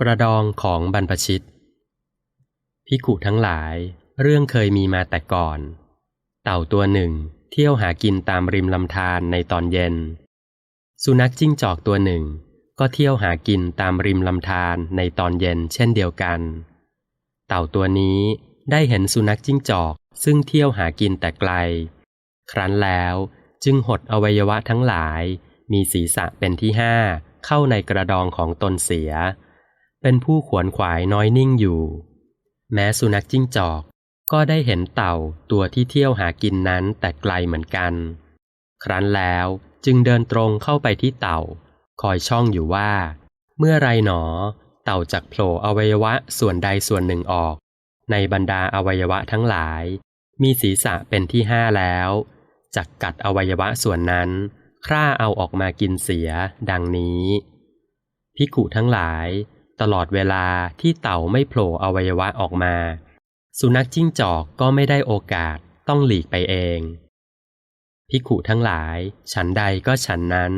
กระดองของบรรพชิตพิกุทั้งหลายเรื่องเคยมีมาแต่ก่อน เต่าตัวหนึ่ง เที่ยวหากินตามริมลำธารในตอนเย็น สุนัขจิ้งจอกตัวหนึ่ง ก็เที่ยวหากินตามริมลำธารในตอนเย็นเช่นเดียวกัน เต่าตัวนี้ได้เห็นสุนัขจิ้งจอกซึ่งเที่ยวหากินแต่ไกล ครั้นแล้วจึงหดอวัยวะทั้งหลาย มีศีรษะเป็นที่ห้าเข้าในกระดองของตนเสีย เป็นผู้ขวนขวายน้อยนิ่งอยู่ แม้สุนัขจิ้งจอก ก็ได้เห็นเต่าตัวที่เที่ยวหากินนั้นแต่ไกลเหมือนกัน ครั้นแล้วจึงเดินตรงเข้าไปที่เต่า คอยช่องอยู่ว่า เมื่อไรหนอ เต่าจักโผล่อวัยวะส่วนใดส่วนหนึ่งออก ในบรรดาอวัยวะทั้งหลาย มีศีรษะเป็นที่ห้าแล้วจักกัดอวัยวะส่วนนั้นคร่าเอาออกมากินเสีย ดังนี้พิกุทั้งหลาย ตลอดเวลาที่เต่าไม่โผล่อวัยวะออกมา สุนัขจิ้งจอกก็ไม่ได้โอกาสต้องหลีกไปเอง พิกุทั้งหลาย ฉันใดก็ฉันนั้น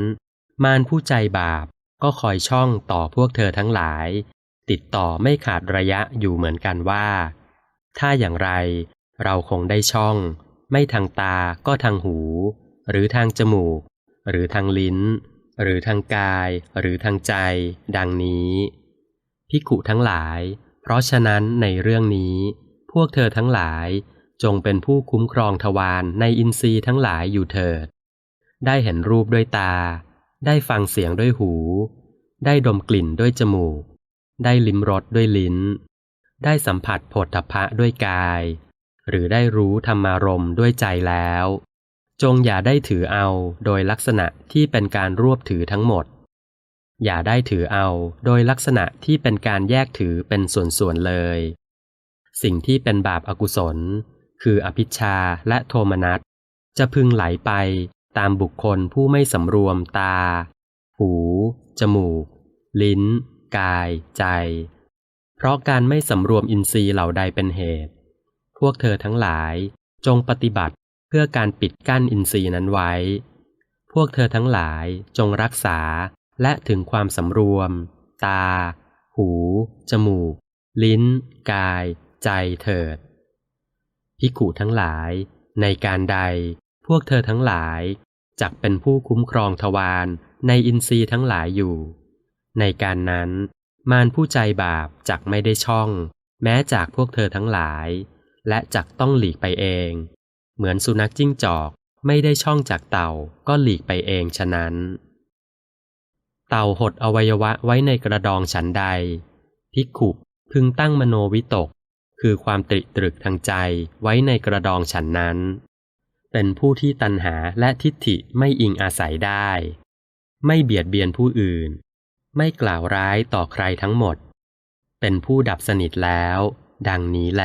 มารผู้ใจบาปก็คอยช่องต่อพวกเธอทั้งหลาย ติดต่อไม่ขาดระยะอยู่เหมือนกันว่า ถ้าอย่างไรเราคงได้ช่อง ไม่ทางตาก็ทางหู หรือทางจมูก หรือทางลิ้น หรือทางกาย หรือทางใจ ดังนี้ พิกุทั้งหลาย เพราะฉะนั้นในเรื่องนี้ พวกเธอทั้งหลายจงเป็นผู้คุ้มครองทวารในอินทรีย์ทั้งหลายอยู่เถิด ได้เห็นรูปด้วยตา ได้ฟังเสียงด้วยหู ได้ดมกลิ่นด้วยจมูก ได้ลิ้มรสด้วยลิ้น ได้สัมผัสผลทพะด้วยกาย หรือได้รู้ธรรมารมด้วยใจแล้ว จงอย่าได้ถือเอาโดยลักษณะที่เป็นการรวบถือทั้งหมด อย่าได้ถือเอาโดยลักษณะที่เป็นการแยกถือเป็นส่วนๆเลย สิ่งที่เป็นบาปอากุศล คืออภิชาและโทมนัสจะพึงไหลไปตามบุคคลผู้ไม่สำรวมตา หู จมูก ลิ้น กาย ใจ เพราะการไม่สำรวมอินทรีย์เหล่าใดเป็นเหตุ พวกเธอทั้งหลายจงปฏิบัติเพื่อการปิดกั้นอินทรีย์นั้นไว้ พวกเธอทั้งหลายจงรักษา และถึงความสำรวม ตา หู จมูก ลิ้น กาย ใจเถิด พิกุทั้งหลาย ในการใด พวกเธอทั้งหลายจักเป็นผู้คุ้มครองทวารในอินทรีย์ทั้งหลายอยู่ ในการนั้น มารผู้ใจบาปจักไม่ได้ช่อง แม้จากพวกเธอทั้งหลาย และจักต้องหลีกไปเอง เหมือนสุนัขจิ้งจอกไม่ได้ช่องจากเต่าก็หลีกไปเองฉะนั้น เต่าหดอวัยวะไว้ในกระดองฉันใดพิกขุพึงตั้งมโนวิตก คือความตริตรึกทางใจไว้ในกระดองฉันนั้น เป็นผู้ที่ตัณหาและทิฏฐิไม่อิงอาศัยได้ ไม่เบียดเบียนผู้อื่น ไม่กล่าวร้ายต่อใครทั้งหมด เป็นผู้ดับสนิทแล้ว ดังนี้แล